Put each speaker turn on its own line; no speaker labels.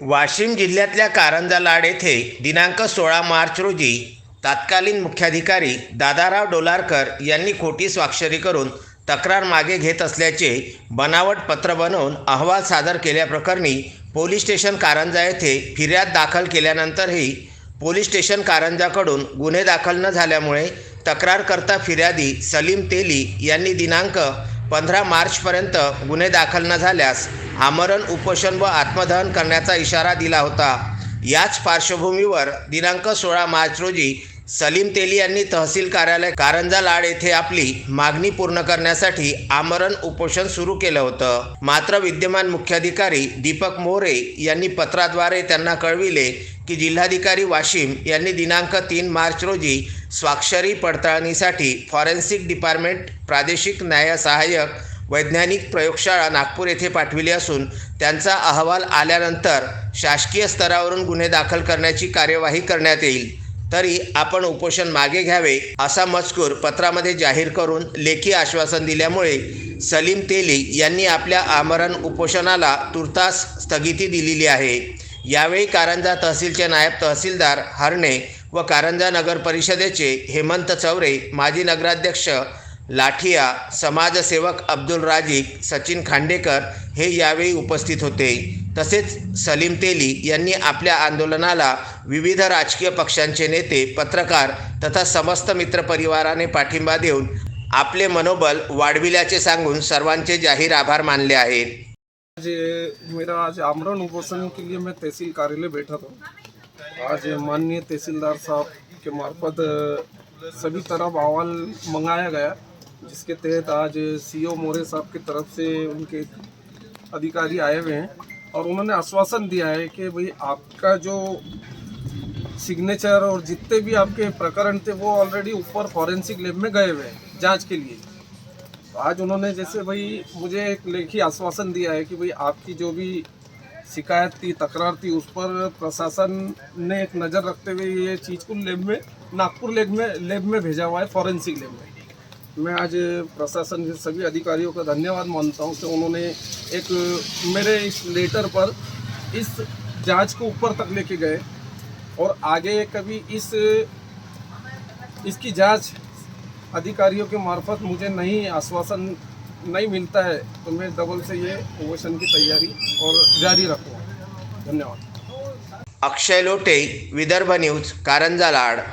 वाशिम जिल्ह्यातल्या कारंजा लाड येथे दिनांक सोळा मार्च रोजी तत्कालीन मुख्याधिकारी दादाराव डोलारकर यांनी खोटी स्वाक्षरी करून तक्रार मागे घेत असल्याचे बनावट पत्र बनवून अहवाल सादर केल्याप्रकरणी पोलीस स्टेशन कारंजा येथे फिर्याद दाखल केल्यानंतरही पोलीस स्टेशन कारंजाकडून गुन्हे दाखल न झाल्यामुळे तक्रारकर्ता फिर्यादी सलीम तेली यांनी दिनांक पंधरा मार्चपर्यंत गुन्हे दाखल न झाल्यास आमरण उपोषण व आत्मदहन करण्याचा इशारा दिला होता. याच पार्श्वभूमीवर दिनांक सोळा मार्च रोजी सलीम तेली यांनी तहसील कार्यालय कारंजा लाड येथे आपली मागणी पूर्ण करण्यासाठी आमरण उपोषण सुरू केलं होतं. मात्र विद्यमान मुख्याधिकारी दीपक मोरे यांनी पत्राद्वारे त्यांना कळविले की जिल्हाधिकारी वाशिम यांनी दिनांक तीन मार्च रोजी स्वाक्षरी पडताळणीसाठी फॉरेन्सिक डिपार्टमेंट प्रादेशिक न्याय सहाय्यक वैज्ञानिक प्रयोगशाळा नागपूर येथे पाठविली असून त्यांचा अहवाल आल्यानंतर शासकीय स्तरावरून गुन्हे दाखल करण्याची कार्यवाही करण्यात येईल. तरी आपण उपोषण मागे घ्यावे असा मजकूर पत्रामध्ये जाहीर करून लेखी आश्वासन दिल्यामुळे सलीम तेली यांनी आपल्या आमरण उपोषणाला तुर्तास स्थगिती दिलेली आहे. यावेळी कारंजा तहसीलचे नायब तहसीलदार हरणे व कारंजा नगर परिषदेचे हेमंत चौरे माजी नगराध्यक्ष लाठिया समाजसेवक अब्दुल राजीक सचिन खांडेकर हे यावेळी उपस्थित होते. तसेच सलीम तेली यांनी आपल्या आंदोलनाला विविध राजकीय पक्षांचे नेते पत्रकार तथा समस्त मित्रपरिवाराने पाठिंबा देऊन आपले मनोबल वाढविल्याचे सांगून सर्वांचे जाहीर आभार मानले आहेत
आज मेरा आज आमरण उपोषण के लिए मैं तहसील कार्यालय बैठा था। आज माननीय तहसीलदार साहब के मार्फत सभी तरफ अहवाल मंगाया गया। जिसके तहत आज सीओ मोरे साहब की तरफ़ से उनके अधिकारी आए हुए हैं और उन्होंने आश्वासन दिया है कि भाई आपका जो सिग्नेचर और जितने भी आपके प्रकरण थे, वो ऑलरेडी ऊपर फॉरेंसिक लैब में गए हुए हैं जाँच के लिए। तो आज उन्होंने जैसे भाई मुझे एक लेखी आश्वासन दिया है कि भाई आपकी जो भी शिकायत थी, तकरार थी, उस पर प्रशासन ने एक नज़र रखते हुए ये चीज़ को लैब में, नागपुर लैब में लैब में भेजा हुआ है फॉरेंसिक लैब में। मैं आज प्रशासन के सभी अधिकारियों का धन्यवाद मानता हूँ कि उन्होंने एक मेरे इस लेटर पर इस जाँच को ऊपर तक लेके गए और आगे कभी इस, इसकी जाँच अधिकारियों के मार्फत मुझे नहीं आश्वासन नहीं मिलता है तो मैं डबल से ये ओवेशन की तैयारी और जारी रखूँगा। धन्यवाद।
अक्षय लोटे, विदर्भ न्यूज़, कारंजा लाड।